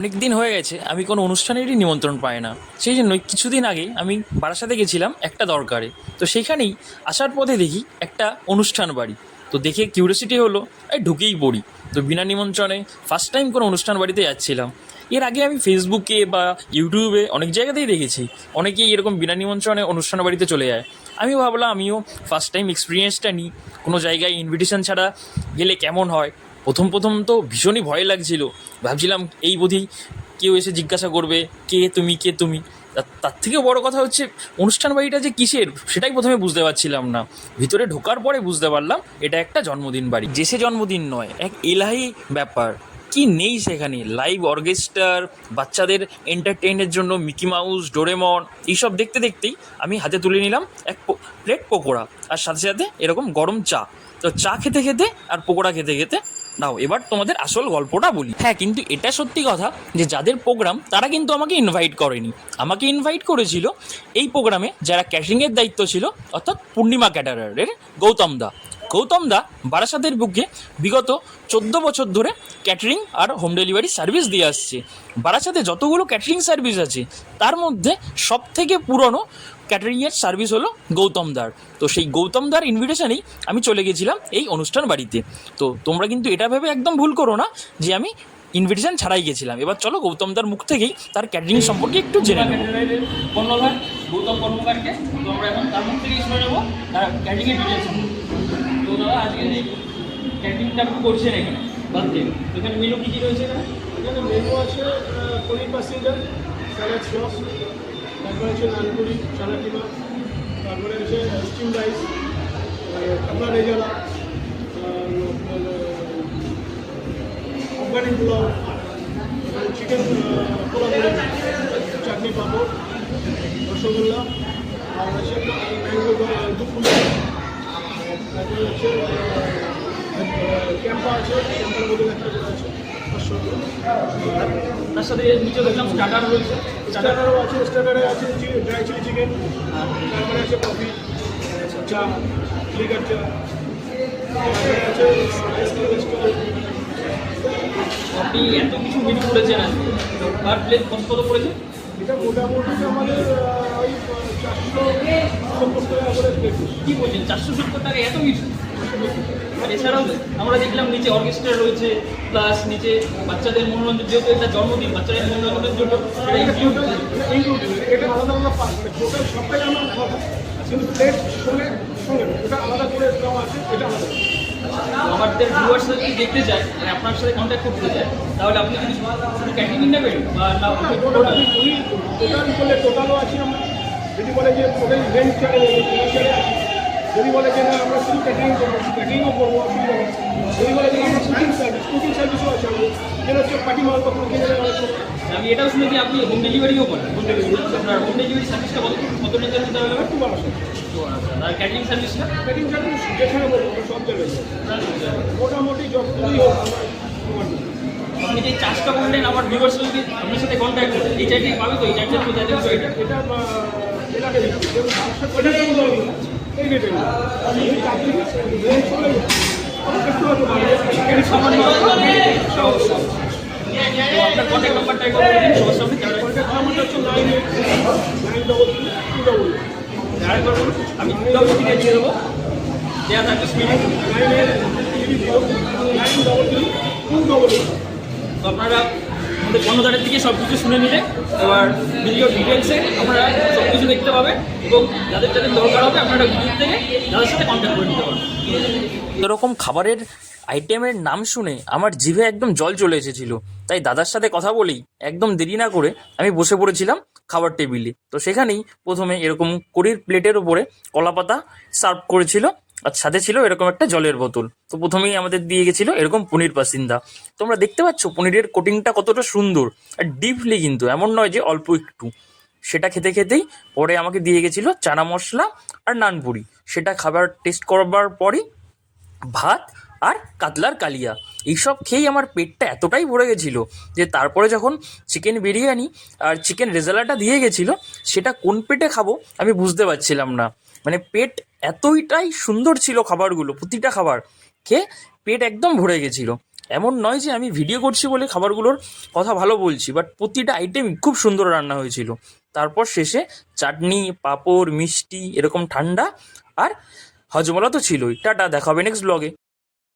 অনেক দিন হয়ে গেছে, আমি কোনো অনুষ্ঠানেরই নিমন্ত্রণ পাই না। সেই জন্যই কিছুদিন আগে আমি বারাসাতে গেছিলাম একটা দরকারে। তো সেইখানেই আসার পথে দেখি একটা অনুষ্ঠান বাড়ি। তো দেখে কিউরিয়াসিটি হলো, এই ঢুকেই পড়ি। তো বিনা নিমন্ত্রণে ফার্স্ট টাইম কোনো অনুষ্ঠান বাড়িতে যাচ্ছিলাম। এর আগে আমি ফেসবুকে বা ইউটিউবে অনেক জায়গাতেই দেখেছি। অনেকেই এরকম বিনা নিমন্ত্রণে অনুষ্ঠান বাড়িতে চলে যায়। আমি ভাবলাম, আমিও ফার্স্ট টাইম এক্সপিরিয়েন্সটা নিই। কোনো জায়গায় ইনভিটেশন ছাড়া গেলে কেমন হয়? প্রথম প্রথম তো ভীষণই ভয় লাগছিল। ভাবছিলাম এই বোধই কেউ এসে জিজ্ঞাসা করবে, কে তুমি কে তুমি? তার থেকেও বড় কথা হচ্ছে, অনুষ্ঠান বাড়িটা যে কিসের সেটাই প্রথমে বুঝতে পারছিলাম না। ভিতরে ঢোকার পরে বুঝতে পারলাম, এটা একটা জন্মদিন বাড়ি। যে সে জন্মদিন নয়, এক এলাহি ব্যাপার। কি নেই সেখানে? লাইভ অর্কেস্ট্রার বাচ্চাদের এন্টারটেইনের জন্য মিকি মাউস ডোরেমন এইসব দেখতে দেখতেই আমি হাতে তুলে নিলাম এক প্লেট পকোড়া। আর সাথে সাথে এরকম গরম চা। তো চা খেতে খেতে আর পকোড়া খেতে খেতে নাও এবার তোমাদের আসল গল্পটা বলি। হ্যাঁ কিন্তু এটা সত্যি কথা যে যাদের প্রোগ্রাম তারা কিন্তু আমাকে ইনভাইট করেনি। আমাকে ইনভাইট করেছিল এই প্রোগ্রামে যারা ক্যাটারিংয়ের দায়িত্ব ছিল, অর্থাৎ পূর্ণিমা ক্যাটারারের গৌতম দা। গৌতম দা বারাসাতের বুকে বিগত চোদ্দ বছর ধরে ক্যাটারিং আর হোম ডেলিভারি সার্ভিস দিয়ে আসছে। বারাসাতে যতগুলো ক্যাটারিং সার্ভিস আছে, তার মধ্যে সব থেকে পুরনো ক্যাটারিংয়ের সার্ভিস হলো গৌতম দার। তো সেই গৌতম দার ইনভিটেশনেই আমি চলে গেছিলাম এই অনুষ্ঠান বাড়িতে। তো তোমরা কিন্তু এটা ভেবে একদম ভুল করো না যে আমি ইনভিটেশন ছাড়াই গেছিলাম। এবার চলো গৌতম দার মুখ থেকেই তার ক্যাটারিং সম্পর্কে একটু জেনে নেব। কর্ণধার গৌতম কর্মকারকে তো আমরা এখন তার মুখ থেকেই শুনে নেব। তার ক্যাটারিংয়ের ডিটেলস তো দাদা আজকে ক্যাটারিংটা আপনি করছেন এখানে বাদ দিয়ে এখানে মেনু কী কী রয়েছে এখানে? এখানে মেনু আছে পনির প্যাসেঞ্জার স্যালাড সস তারপরে আছে নানপুরি চানা কিমা তারপরে আছে স্টিম রাইস কাতলা রেজালা আফগানি পোলাও চিকেন পোলাও চাটনি পাঁপড়, রসগোল্লা, আর আছে ম্যাঙ্গো তারপরে আছে ক্যাম্পা আছে, ক্যাম্পার মধ্যে একটা আছে। তার সাথে নিচে দেখলাম স্টার্টার রয়েছে। স্টার্টারও আছে স্টার্টারে আছে ড্রাই চিলি চিকেন তারপরে আছে কফি চা লিকার চা তারপরে আছে আইসক্রিম স্টল আপনি এত কিছু মেনু করেছেন পার প্লেট কত কত পড়েছে? এটা মোটামুটি আমাদের ওই চারশো সত্তর টাকা করে প্লেট কি বলছেন? চারশো সত্তর টাকা এত কিছু? এছাড়াও আমরা দেখলাম নিচে অর্কেস্ট্রা রয়েছে প্লাস নিচে বাচ্চাদের মনোরঞ্জন যেহেতু এটা জন্মদিন বাচ্চাদের মনোরঞ্জনের জন্য সেটা এটা আলাদা আলাদা টোটাল সবটাই আমার কিন্তু প্লেট সঙ্গে সঙ্গে ওটা আলাদা করে আছে এটা আলাদা। আমাদের ভিউয়ার্স যদি দেখতে চায় মানে আপনার সাথে কন্ট্যাক্ট করতে চায় তাহলে আপনি যদি শুধু ক্যাটারিং নেবেন বা না টোটাল করলে টোটালও আছি আমরা। যদি বলে যে টোটাল ইভেন্ট চ্যানেল চ্যানেল আছি যদি বলে যে না আমরা শুধু ক্যাটারিং করব ক্যাটারিংও করব অসুবিধা নেই যদি বলে যে আমরা কুকিং সার্ভিস কুকিং সার্ভিসও আছে আমাদের। যেটা হচ্ছে পার্টি মাল কখনো আমি এটাও শুনেছি আপনি হোম ডেলিভারিও করেন। হোম ডেলিভারি আপনার হোম ডেলিভারি সার্ভিসটা কত কত টাকার মধ্যে হবে? একটু বাড়াচ্ছে আর ক্যাটারিং সার্ভিসটা ক্যাটারিং সার্ভিস যেখানে বলব সব জায়গায়। মোটামুটি যতদূরই হোক আপনি যে চাষটা করলেন আমার ভিউয়ার্স যদি আপনার সাথে কন্ট্যাক্ট করে এই চাইটাই পাবে তো এই জানেন তো এটা? এটা আমি দিয়ে দেবো দেওয়া থাকবে zero nine double three two double আপনারা আমাদের কর্ণধারের থেকে সব কিছু শুনে নিলে, এবার ভিডিও ডিটেলসে আপনারা সব কিছু দেখতে পাবেন এবং যাদের যাদের দরকার হবে আপনারা ভিডিও থেকে তাদের সাথে কন্ট্যাক্ট করে নিতে পারবেন। এরকম খাবারের আইটেমের নাম শুনে আমার জিভে একদম জল চলে এসেছিল। তাই দাদার সাথে কথা বলেই একদম দেরি না করে আমি বসে পড়েছিলাম খাবার টেবিলে তো সেখানেই প্রথমে এরকম কড়ির প্লেটের উপরে কলাপাতা সার্ভ করেছিল। আর সাথে ছিল এরকম একটা জলের বোতল। তো প্রথমেই আমাদের দিয়ে গেছিল এরকম পনির পাসিন্দা তোমরা দেখতে পাচ্ছ পনিরের কোটিংটা কতটা সুন্দর আর ডিপলি কিন্তু, এমন নয় যে অল্প একটু। সেটা খেতে খেতেই পরে আমাকে দিয়ে গেছিল চানা মশলা আর নানপুরি সেটা খাবার টেস্ট করবার পরই ভাত আর কাতলার কালিয়া। এইসব খেয়েই আমার পেটটা এতটাই ভরে গেছিল যে তারপরে যখন চিকেন বিরিয়ানি আর চিকেন রেজালাটা দিয়ে গেছিল, সেটা কোন পেটে খাব আমি বুঝতে পারছিলাম না। মানে পেট এতইটাই সুন্দর ছিল খাবারগুলো, প্রতিটা খাবার খেয়ে পেট একদম ভরে গেছিল। এমন নয় যে আমি ভিডিও করছি বলে খাবারগুলোর কথা ভালো বলছি বাট প্রতিটা আইটেম খুব সুন্দর রান্না হয়েছিল। তারপর শেষে চাটনি, পাঁপড়, মিষ্টি, এরকম ঠান্ডা, আর হজমলা তো ছিলই। টাটা, দেখাবে নেক্সট ব্লগে